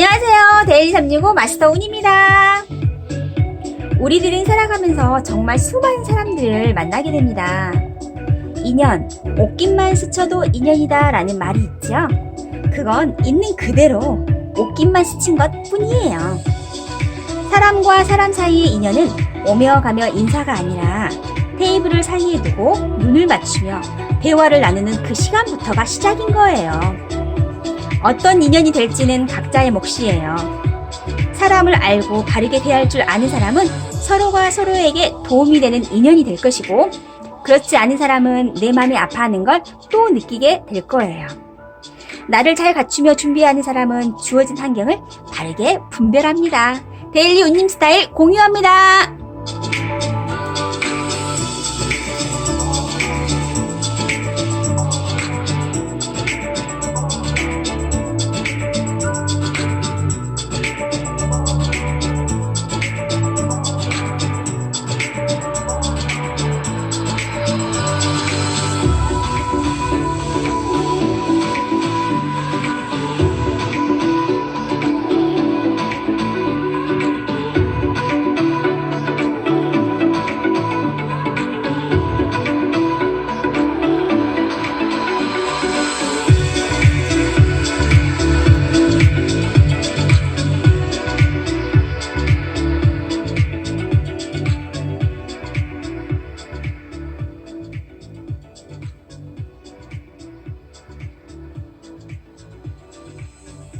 안녕하세요. 데일리 365 마스터 운입니다. 우리들은 살아가면서 정말 수많은 사람들을 만나게 됩니다. 인연, 옷깃만 스쳐도 인연이다 라는 말이 있죠. 그건 있는 그대로 옷깃만 스친 것 뿐이에요. 사람과 사람 사이의 인연은 오며 가며 인사가 아니라 테이블을 사이에 두고 눈을 맞추며 대화를 나누는 그 시간부터가 시작인 거예요. 어떤 인연이 될지는 각자의 몫이에요. 사람을 알고 바르게 대할 줄 아는 사람은 서로가 서로에게 도움이 되는 인연이 될 것이고, 그렇지 않은 사람은 내 마음이 아파하는 걸 또 느끼게 될 거예요. 나를 잘 갖추며 준비하는 사람은 주어진 환경을 바르게 분별합니다. 데일리 운님 스타일 공유합니다.